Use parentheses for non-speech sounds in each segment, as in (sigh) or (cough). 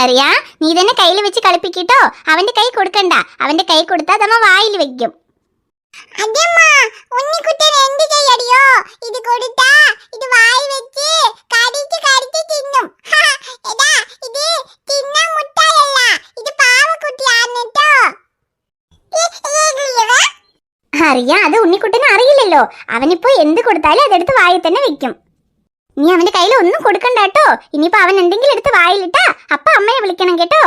അറിയാ നീ തന്നെ കയ്യിൽ വെച്ച് കളിപ്പിക്കിട്ടോ? അവന്റെ കൈ കൊടുക്കണ്ട. അവന്റെ കൈ കൊടുത്താൽ നമ്മ വായിൽ വെക്കും. അതമ്മ ഉണ്ണിക്കുട്ടൻ എന്ത് ചെയ്യടിയോ? ഇത് കൊടുത്താ ഇത് വായി വെച്ച് കടിച്ച് കടിച്ച് തിന്നും. എടാ ഇത് തിന്നാൻ മുട്ടായല്ല. ഇത് പാവക്കുട്ടിയാണ് കേട്ടോ. അറിയാ അത് ഉണ്ണിക്കുട്ടന് അറിയില്ലല്ലോ. അവനിപ്പോ എന്ത് കൊടുത്താലും അതെടുത്ത് വായിൽ തന്നെ വെക്കും. നീ അവന്റെ കയ്യിൽ ഒന്നും കൊടുക്കണ്ട കേട്ടോ. ഇനിയിപ്പോ അവൻ എന്തെങ്കിലും എടുത്ത് വായിലിട്ടാ അപ്പ അമ്മയെ വിളിക്കണം കേട്ടോ.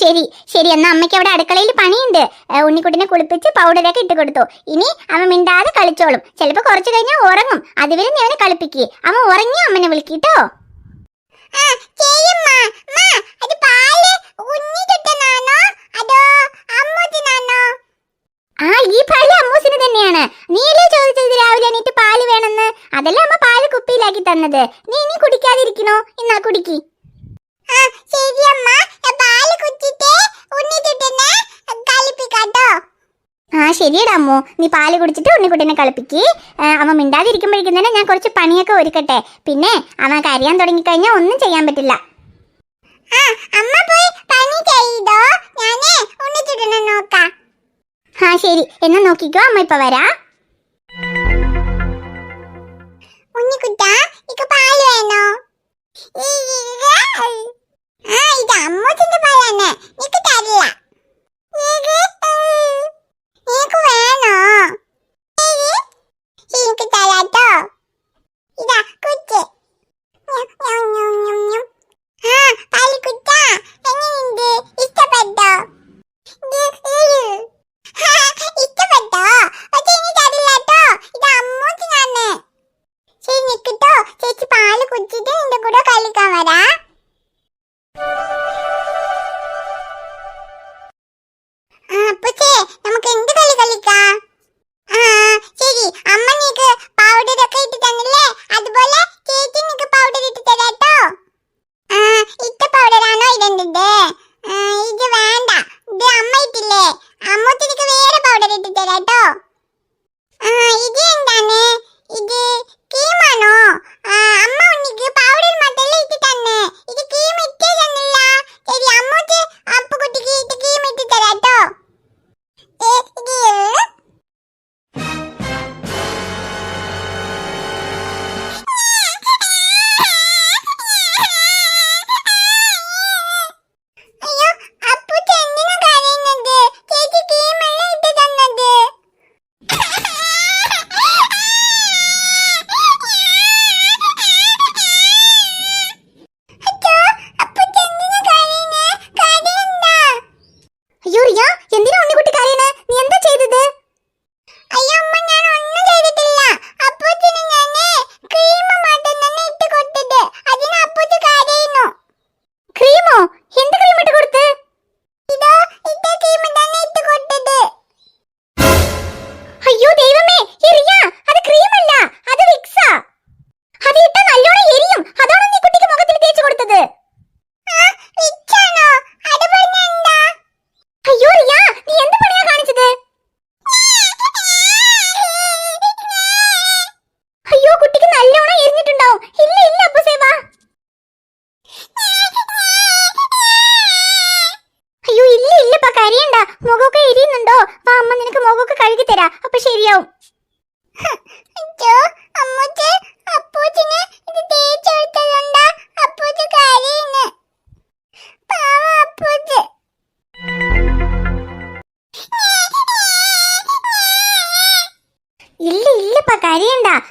ശരി ശരി. എന്നാ അമ്മയ്ക്ക് അവിടെ അടുക്കളയിൽ പണിയുണ്ട്. ഉണ്ണിക്കുട്ടിനെ കുളിപ്പിച്ച് പൗഡറൊക്കെ ഇട്ട് കൊടുത്തു. ഇനി അവൻ മിണ്ടാതെ കളിച്ചോളും. ചിലപ്പോ കുറച്ചു കഴിഞ്ഞാൽ ഉറങ്ങും. അതുവരെ നീ അവനെ കളിപ്പിക്കേ. അവൻ ഉറങ്ങി അമ്മനെ വിളിക്കിട്ടോ ആ ചെയ്യമ്മ മാ അത് പാൽ ഉണ്ണിക്കുട്ടനാണോ അതോ അമ്മൂട്ടനാണോ ആ ഈ പാൽ അമ്മൂസിന് തന്നെയാണ്. നീയല്ലേ ചോദിച്ചത് രാവിലെ എണീറ്റ് പാൽ വേണമെന്ന്. അതല്ലേ അമ്മ പാൽ കുപ്പിയിലാക്കി തന്നത്. നീ ഇനി കുടിക്കാതിരിക്കണോ? ഇന്നാ കുടിക്കി. ആ ശരിയടാ അമ്മു. നീ പാൽ കുടിച്ചിട്ട് ഉണ്ണിക്കുട്ടിനെ കളിപ്പിക്ക്. അമ്മ മിണ്ടാതിരിക്കുമ്പോഴേക്കും തന്നെ ഞാൻ കുറച്ച് പണിയൊക്കെ ഒരുക്കട്ടെ. പിന്നെ അവൻ കരയാൻ തുടങ്ങിക്കഴിഞ്ഞാൽ ഒന്നും ചെയ്യാൻ പറ്റില്ല. അമ്മ പോയി പണി ശരി എന്നാ നോക്കിക്കോ അമ്മ ഇപ്പൊ വരാ. ഉണ്ണിക്കുട്ട വേണോ? ഇത് അമ്മൂത്തിന്റെ പാലാണ് നിക്ക് തരില്ല.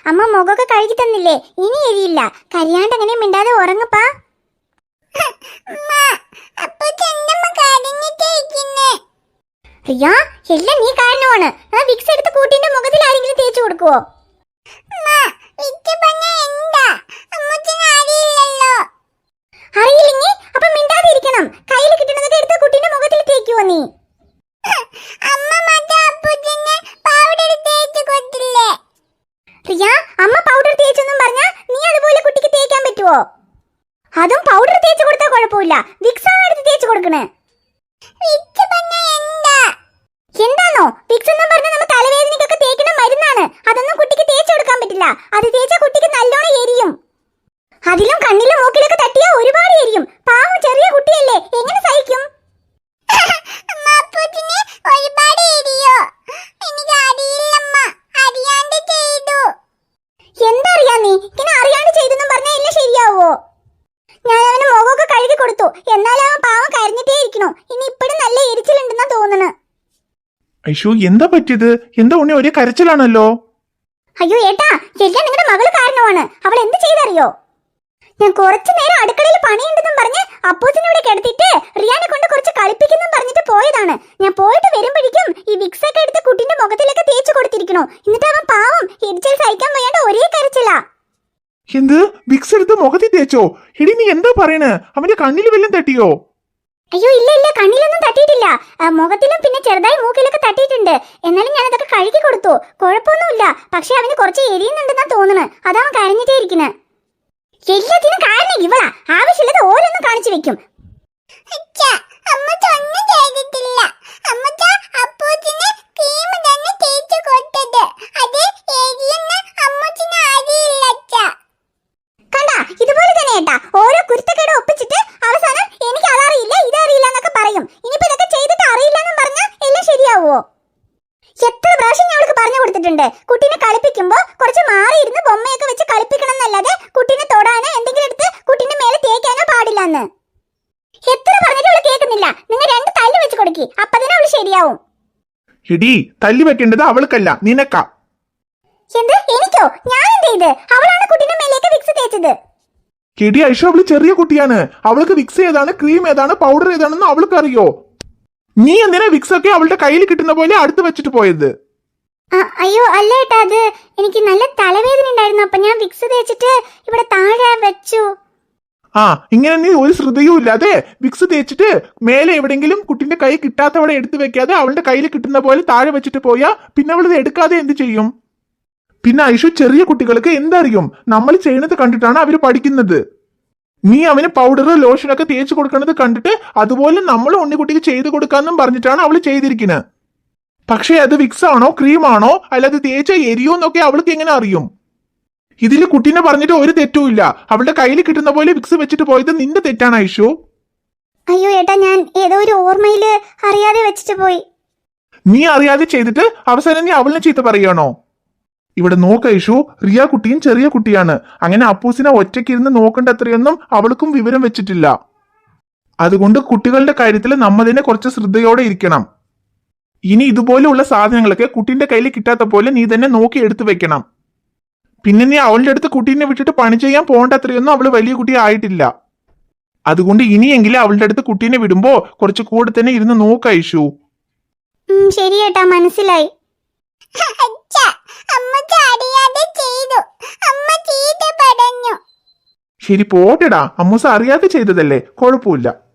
അമ്മ മുഖമൊക്കെ കഴുകി തന്നില്ലേ? ഇനി എരിയില്ല. കരിയാണ്ട് അങ്ങനെ മിണ്ടാതെ ഉറങ്ങപ്പാ. റിയ (laughs) എല്ലാം നീ കാരണമാണ്. ആ വിക്സ് എടുത്ത് കൂട്ടിന്റെ മുഖത്തിൽ ആരെങ്കിലും തേച്ചു കൊടുക്കുവോ? അറിയില്ലെങ്കിൽ അപ്പൊ മിണ്ടാതിരിക്കണം. കയ്യിൽ കിട്ടുന്നതൊക്കെ എടുത്ത് കുട്ടിന്റെ മുഖത്തിൽ തേക്കുവോ നീ അമ്മ മാത്രം അപ്പൂച്ചിന് പൗഡർ തേച്ച് കൊടുത്തില്ലേ റിയ അമ്മ പൗഡർ തേച്ചെന്നും പറഞ്ഞാ നീ അതുപോലെ കുട്ടിക്ക് തേക്കാൻ പറ്റുവോ അതും പൗഡർ തേച്ച് കൊടുത്താൽ കുഴപ്പമില്ല വിക്സ് ആണ് എടുത്ത് തേച്ച് കൊടുക്കണേ വിറ്റ് പറഞ്ഞ എന്താ എന്താണോ വിക്സ് എന്നും പറഞ്ഞ നമ്മ തലവേദനയ്ക്കൊക്കെ തേക്കുന്ന മരുന്നാണ് അതൊന്നും കുട്ടിക്ക് തേച്ചു കൊടുക്കാൻ പറ്റില്ല അത് തേച്ച കുട്ടിക്ക് നല്ലോണം എരിയും അതിലും കണ്ണിലും മൂക്കിലൊക്കെ തട്ടിയാ ഒരുപാട് എരിയും പാവം ചെറിയ കുട്ടിയല്ലേ എങ്ങനെ സഹിക്കും അമ്മ അപ്പൂച്ചിന് ഒരുപാട് എരിയോ എനിക്ക് അറിയില്ലമ്മ അറിയാണ്ട് ചെയ്തു എന്തറിയാ നീ ഇങ്ങനെ അറിയാണ്ട് ചെയ്തെന്നും പറഞ്ഞാൽ എല്ലാം ശരിയാവോ ഞാൻ അവന് മുഖമൊക്കെ കഴുകി കൊടുത്തു. എന്നാലും ആ പാവം കരഞ്ഞിട്ടേ ഇരിക്കണോ. ഇനി ഇപ്പോഴും നല്ല എരിച്ചിലുണ്ടെന്നാ തോന്നണ. അയ്യോ എന്താ പറ്റിയത്? എന്താ ഉണ്ണി ഒരേ കരച്ചിലാണല്ലോ? അയ്യോ ഏട്ടാ എല്ലാം നിങ്ങളുടെ മകൾ കാരണമാണ്. അവൾ എന്ത് ചെയ്തറിയോ? ഞാൻ കുറച്ചു നേരം അടുക്കളയിൽ പണിയുണ്ടെന്നും പറഞ്ഞ് അപ്പൂസിനെ ഇവിടെ കിടത്തിയിട്ട് റിയാനെ കൊണ്ട് കുറച്ച് കളിപ്പിക്കുന്നും പറഞ്ഞിട്ട് പോയതാണ്. ഞാൻ പോയിട്ട് വരുമ്പോഴേക്കും ഈ വിക്സ് ഒക്കെ എടുത്ത് കുട്ടിന്റെ മുഖത്തിലൊക്കെ തേച്ചു കൊടുത്തിരിക്കണോ. എന്നിട്ട് അവൻ പാവം എരിച്ചൽ സഹിക്കാൻ വയ്യാണ്ട് ഒരേ കരച്ചിലാ. എന്ത്? തേച്ചോ എടി നീ എന്താ പറയണേ? അവന്റെ കണ്ണിൽ വല്ലതും തട്ടിയോ? അയ്യോ ഇല്ല ഇല്ല കണ്ണിലൊന്നും തട്ടിയിട്ടില്ല. മുഖത്തിലും പിന്നെ ചെറുതായി മൂക്കിലൊക്കെ തട്ടിയിട്ടുണ്ട്. എന്നാലും ഞാൻ അതൊക്കെ കഴുകി കൊടുത്തു. കുഴപ്പമൊന്നുമില്ല. പക്ഷെ അവന് കുറച്ച് എരിയുന്നുണ്ടെന്നാ തോന്നുന്നു അതാ അവൻ കരഞ്ഞിട്ടേ ഇരിക്കുന്നത് എല്ലാത്തിനും കാരണം ഇവളാ. ആവശ്യമില്ലാതെ ഓരോന്നും കാണിച്ചു വെക്കും. അമ്മ ചെയ്തിട്ടില്ല. അമ്മച്ച അപ്പൂച്ചിന് ക്രീം തന്നെ തേച്ചു കൊടുത്തത് അത് എരിയെന്ന് അമ്മച്ചിന് അറിയില്ല അച്ഛ കണ്ടാ ഇതുപോലെ തന്നെ ഏട്ടാ ഓരോ കുരുത്തക്കേട് ഒപ്പിച്ചിട്ട് അവസാനം എനിക്ക് അതറിയില്ല ഇതറിയില്ല എന്നൊക്കെ പറയും ഇനിയിപ്പോ ഇതൊക്കെ ചെയ്തിട്ട് അറിയില്ലെന്നും പറഞ്ഞാൽ എല്ലാം ശരിയാവോ എത്ര പ്രാവശ്യം ഞാൻ അവൾക്ക് പറഞ്ഞു കൊടുത്തിട്ടുണ്ട് കുട്ടീനെ കളിപ്പിക്കുമ്പോൾ കുറച്ച് മാറിയിരുന്ന് ബൊമ്മയൊക്കെ വെച്ച് കളിപ്പിക്കണം എന്നല്ലാതെ കുട്ടീനെ തൊടാനോ എന്തെങ്കിലും എടുത്ത് കുട്ടീന്റെ മേലെ തേക്കാനോ പാടില്ല എന്ന് എത്ര പറഞ്ഞിട്ട് അവൾ കേൾക്കുന്നില്ല. നിങ്ങൾ രണ്ട് തല്ല് വെച്ച് കൊടുക്കി. അപ്പൊ തന്നെ അവൾ ശരിയാവും. എടി തല്ലി വെക്കേണ്ടത് അവൾക്കല്ല നിനക്കാ. എന്ത്? എനിക്കോ? ഞാൻ എന്ത് ചെയ്ത്? അവളാണ് കുട്ടീന്റെ മേലേക്ക് വിക്സ് തേച്ചത്. എടി ഐഷ അവൾ ചെറിയ കുട്ടിയാണ്. അവൾക്ക് വിക്സ് ഏതാണ് ക്രീം ഏതാണ് പൗഡർ ഏതാണെന്ന് അവൾക്ക് അറിയോ നീ എന്തിനാ വിക്സ് ഒക്കെ അവളുടെ കയ്യിൽ കിട്ടുന്ന പോലെ അടുത്ത് വെച്ചിട്ട് പോയത്? അയ്യോ അല്ല ഏട്ടാ അത് എനിക്ക് നല്ല തലവേദന ഉണ്ടായിരുന്നു. അപ്പൊ ഞാൻ വിക്സ് തേച്ചിട്ട് ഇവിടെ താഴെ വെച്ചു. ആ ഇങ്ങനെ നീ ഒരു ശ്രദ്ധയും ഇല്ലാതെ വിക്സ് തേച്ചിട്ട് മേലെ എവിടെങ്കിലും കുട്ടിന്റെ കൈ കിട്ടാത്തവിടെ എടുത്തു വെക്കാതെ അവളുടെ കയ്യിൽ കിട്ടുന്ന പോലെ താഴെ വെച്ചിട്ട് പോയാ പിന്നെ അവളിത് എടുക്കാതെ എന്ത് ചെയ്യും? പിന്നെ ഐഷു ചെറിയ കുട്ടികൾക്ക് എന്തറിയും? നമ്മൾ ചെയ്യുന്നത് കണ്ടിട്ടാണ് അവർ പഠിക്കുന്നത്. നീ അവന് പൗഡർ ലോഷനൊക്കെ തേച്ച് കൊടുക്കുന്നത് കണ്ടിട്ട് അതുപോലെ നമ്മൾ ഉണ്ണിക്കുട്ടിക്ക് ചെയ്തു കൊടുക്കാന്നും പറഞ്ഞിട്ടാണ് അവൾ ചെയ്തിരിക്കുന്നത് പക്ഷേ അത് വിക്സ് ആണോ ക്രീം ആണോ അല്ലാതെ തേച്ച എരിയോ എന്നൊക്കെ അവൾക്ക് എങ്ങനെ അറിയും? ഇതിൽ കുട്ടീനെ പറഞ്ഞിട്ട് ഒരു തെറ്റും ഇല്ല. അവളുടെ കയ്യിൽ കിട്ടുന്ന പോലെ വിക്സ് വെച്ചിട്ട് പോയത് നിന്റെ തെറ്റാണ് ഐഷു. അയ്യോ ഏട്ടാ ഞാൻ ഏതോ ഒരു ഓർമ്മയിൽ അറിയാതെ വെച്ചിട്ട് പോയി. നീ അറിയാതെ ചെയ്തിട്ട് അവസാനം നീ അവളിനെ ചീത്ത പറയണോ? ഇവിടെ നോക്ക് ഐഷു. റിയ കുട്ടിയും ചെറിയ കുട്ടിയാണ്. അങ്ങനെ അപ്പൂസിനെ ഒറ്റയ്ക്കിരുന്ന് നോക്കേണ്ട അത്രയൊന്നും അവൾക്കും വിവരം വെച്ചിട്ടില്ല. അതുകൊണ്ട് കുട്ടികളുടെ കാര്യത്തിൽ നമ്മതിനെ കുറച്ച് ശ്രദ്ധയോടെ ഇരിക്കണം. ഇനി ഇതുപോലെയുള്ള സാധനങ്ങളൊക്കെ കുട്ടീന്റെ കയ്യിൽ കിട്ടാത്ത പോലെ നീ തന്നെ നോക്കി എടുത്തു വെക്കണം. പിന്നെ നീ അവളുടെ അടുത്ത് കുട്ടീനെ വിട്ടിട്ട് പണി ചെയ്യാൻ പോകേണ്ട അത്രയൊന്നും അവൾ വലിയ കുട്ടി ആയിട്ടില്ല. അതുകൊണ്ട് ഇനിയെങ്കിലും അവളുടെ അടുത്ത് കുട്ടീനെ വിടുമ്പോ കുറച്ച് കൂടെ തന്നെ ഇരുന്ന് നോക്കൈഷു ശരി ഏട്ടാ മനസ്സിലായി. ശരി പോട്ടെടാ. അമ്മൂസ അറിയാതെ ചെയ്തതല്ലേ? കുഴപ്പമില്ല.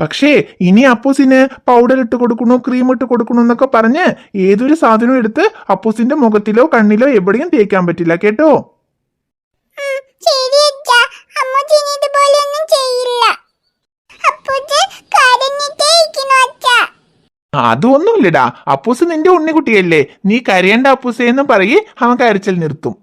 പക്ഷേ ഇനി അപ്പൂസിന് പൗഡർ ഇട്ട് കൊടുക്കണോ ക്രീം ഇട്ട് കൊടുക്കണോ എന്നൊക്കെ പറഞ്ഞ് ഏതൊരു സാധനവും എടുത്ത് അപ്പൂസിന്റെ മുഖത്തിലോ കണ്ണിലോ എവിടെയും തേക്കാൻ പറ്റില്ല കേട്ടോ? അതൊന്നുമില്ലടാ. അപ്പൂസ് നിന്റെ ഉണ്ണിക്കുട്ടിയല്ലേ. നീ കരയേണ്ട അപ്പൂസേന്നും പറയേ അവൻ കരച്ചിൽ നിർത്തും.